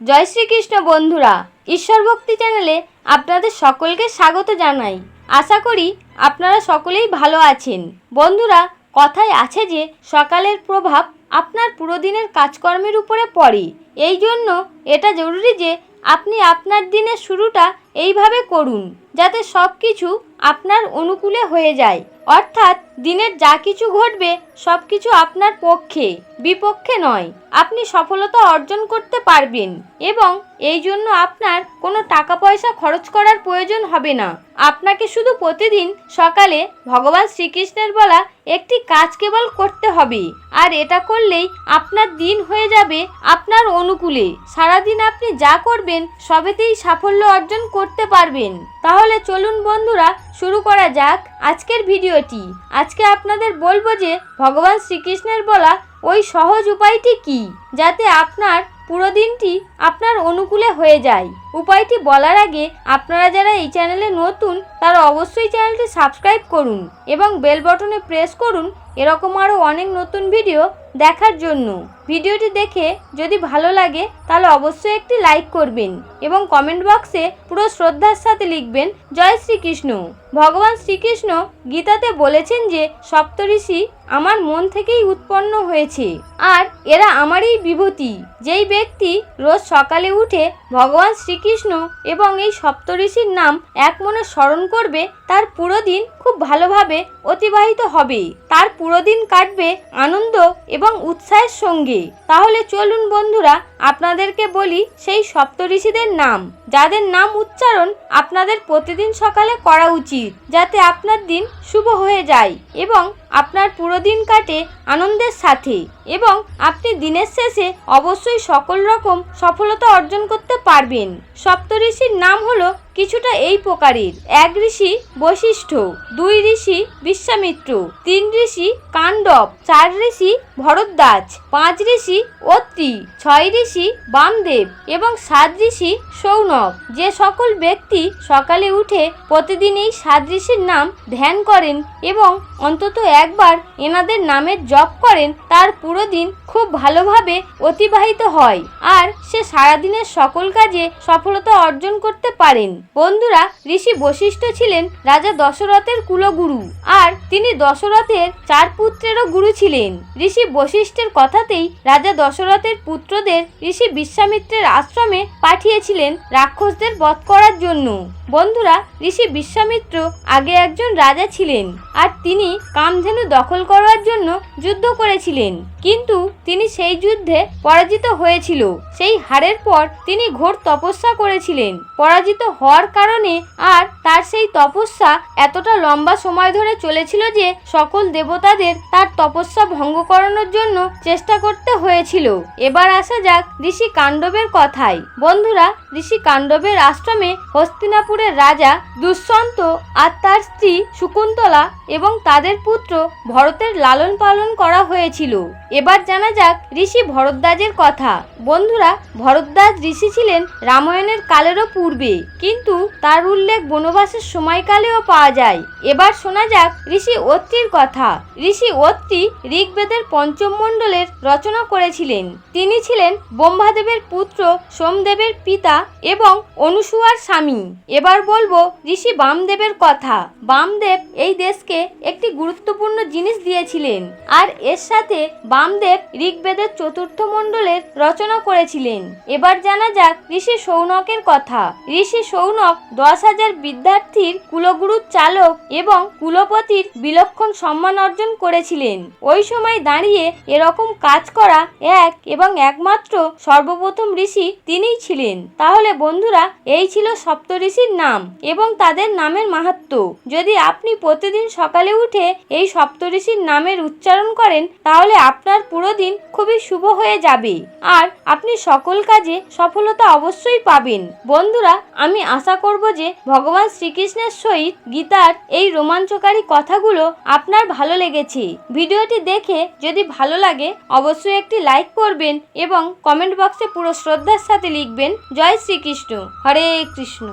জয় শ্রীকৃষ্ণ বন্ধুরা, ঈশ্বর ভক্তি চ্যানেলে আপনাদের সকলকে স্বাগত জানাই। আশা করি আপনারা সকলেই ভালো আছেন। বন্ধুরা, কথায় আছে যে সকালের প্রভাব আপনার পুরো দিনের কাজকর্মের উপরে পড়ে। এই জন্য এটা জরুরি যে আপনি আপনার দিনের শুরুটা এইভাবে করুন, যাতে সব কিছু আপনার অনুকূলে হয়ে যায়। অর্থাৎ দিনের যা কিছু ঘটবে সব কিছু আপনার পক্ষে, বিপক্ষে নয়। আপনি সফলতা অর্জন করতে পারবেন এবং এই জন্য আপনার কোনো টাকা পয়সা খরচ করার প্রয়োজন হবে না। আপনাকে শুধু প্রতিদিন সকালে ভগবান শ্রীকৃষ্ণের বলা একটি কাজ কেবল করতে হবে। আর এটা করলেই আপনার দিন হয়ে যাবে আপনার অনুকূলে। সারাদিন আপনি যা করবেন, সবেতেই সাফল্য অর্জন করতে পারবেন। তাহলে চলুন বন্ধুরা, শুরু করা যাক আজকের ভিডিওটি। আজকে আপনাদের বলব যে ভগবান শ্রীকৃষ্ণের বলা ওই সহজ উপায়টি কি? যাতে আপনার পুরো দিনটি আপনার অনুকূলে হয়ে যায়। উপায়টি বলার আগে আপনারা যারা এই চ্যানেলে নতুন, তারা অবশ্যই চ্যানেলটি সাবস্ক্রাইব করুন এবং বেল বটনে প্রেস করুন। এরকম আরও অনেক নতুন ভিডিও দেখার জন্য। ভিডিওটি দেখে যদি ভালো লাগে, তাহলে অবশ্যই একটি লাইক করবেন এবং কমেন্ট বক্সে পুরো শ্রদ্ধার সাথে লিখবেন, জয় শ্রীকৃষ্ণ। ভগবান শ্রীকৃষ্ণ গীতাতে বলেছেন যে সপ্তঋষি আমার মন থেকেই উৎপন্ন হয়েছে আর এরা আমারই বিভূতি। যেই ব্যক্তি রোজ সকালে উঠে ভগবান শ্রীকৃষ্ণ এবং এই সপ্তঋষির নাম এক মনে স্মরণ করবে, তার পুরো দিন খুব ভালোভাবে অতিবাহিত হবে। তার পুরো দিন কাটবে আনন্দ এবং উৎসাহের সঙ্গে। তাহলে চলুন বন্ধুরা, আপনাদেরকে বলি সেই সপ্তঋষিদের নাম, যাদের নাম উচ্চারণ আপনাদের প্রতিদিন সকালে করা উচিত, যাতে আপনার দিন শুভ হয়ে যায় এবং আপনার পুরো দিন কাটে আনন্দের সাথে। এবং আপনি দিনের শেষে অবশ্যই সকল রকম সফলতা অর্জন করতে পারবেন। সপ্তঋষির নাম হলো কিছুটা এই প্রকারের। এক ঋষি বৈশিষ্ট্য দুই ঋষি বিশ্বামিত্র, তিন ঋষি কাণ্ডব, চার ঋষি ভরদ্বাজ, পাঁচ ঋষি অত্রি, ছয় ঋষি বামদেব এবং সাত ঋষি সৌনক। যে সকল ব্যক্তি সকালে উঠে প্রতিদিন এই সাত ঋষির নাম ধ্যান করেন এবং অন্তত একবার এনাদের নামের জপ করেন, তার পুরো দিন খুব ভালোভাবে অতিবাহিত হয় আর সে সারাদিনের সকল কাজে সফলতা অর্জন করতে পারেন। বন্ধুরা, ঋষি বশিষ্ঠ ছিলেন রাজা দশরথের কুলগুরু আর তিনি দশরথের চার পুত্রেরও গুরু ছিলেন। ঋষি বশিষ্ঠের কথাতেই রাজা দশরথের পুত্রদের ঋষি বিশ্বামিত্রের আশ্রমে পাঠিয়েছিলেন রাক্ষসদের বধ করার জন্য। বন্ধুরা, ঋষি বিশ্বামিত্র আগে একজন রাজা ছিলেন আর তিনি কামধেনু দখল করার জন্য যুদ্ধ করেছিলেন। কিন্তু তিনি সেই যুদ্ধে পরাজিত হয়েছিল। সেই হারের পর তিনি ঘোর তপস্যা করেছিলেন। পরাজিত হওয়ার কারণে আর তার সেই তপস্যা এতটা লম্বা সময় ধরে চলেছিল যে সকল দেবতাদের তার তপস্যা ভঙ্গ করানোর জন্য চেষ্টা করতে হয়েছিল। এবার আসা যাক ঋষি কাণ্ডবের কথায়। বন্ধুরা, ঋষি কাণ্ডবের আশ্রমে হস্তিনাপুরের রাজা দুষ্যন্ত আর তার স্ত্রী শকুন্তলা এবং তাদের পুত্র ভরতের লালন পালন করা হয়েছিল। এবার জানা যাক, ঋষি ভরদ্বাজের কথা। বন্ধুরা, ভরদ্বাজ ঋষি ছিলেন রামায়ণের কালেরও পূর্বে, কিন্তু তার উল্লেখ বনবাসের সময়কালেও পাওয়া যায়। এবার শোনা যাক ঋষি অত্রির কথা। ঋষি অত্রি ঋগ্বেদের পঞ্চম মণ্ডলের রচনা করেছিলেন। তিনি ছিলেন ব্রহ্মাদেবের পুত্র, সোমদেবের পিতা এবং অনুসুয়ার স্বামী। এবার বলব ঋষি বামদেবের কথা। বামদেব এই দেশকে একটি গুরুত্বপূর্ণ জিনিস দিয়েছিলেন। আর এর সাথে বামদেব ঋগ্বেদের চতুর্থ মণ্ডলের রচনা করেছিলেন। এবার জানা যাক ঋষি সৌনকের কথা। ঋষি সৌনক দশ হাজার বিদ্যার্থীর কুলগুরুর চালক এবং কুলপতির বিলক্ষণ সম্মান অর্জন করেছিলেন। ওই সময় দাঁড়িয়ে এরকম কাজ করা এক এবং একমাত্র সর্বপ্রথম ঋষি তিনিই ছিলেন। তাহলে বন্ধুরা, এই ছিল সপ্ত ঋষির নাম এবং তাদের নামের মাহাত্ম। যদি আপনি প্রতিদিন সকালে উঠে এই সপ্তঋষির নামের উচ্চারণ করেন, তাহলে আপনার পুরো দিন খুবই শুভ হয়ে যাবে। আর আপনি সকল কাজে সফলতা অবশ্যই পাবেন। বন্ধুরা, আমি আশা করব যে ভগবান শ্রীকৃষ্ণের সহিত গীতার এই রোমাঞ্চকারী কথাগুলো আপনার ভালো লেগেছে। ভিডিওটি দেখে যদি ভালো লাগে, অবশ্যই একটি লাইক করবেন এবং কমেন্ট বক্সে পুরো শ্রদ্ধার সাথে লিখবেন, জয় শ্রীকৃষ্ণ, হরে কৃষ্ণ।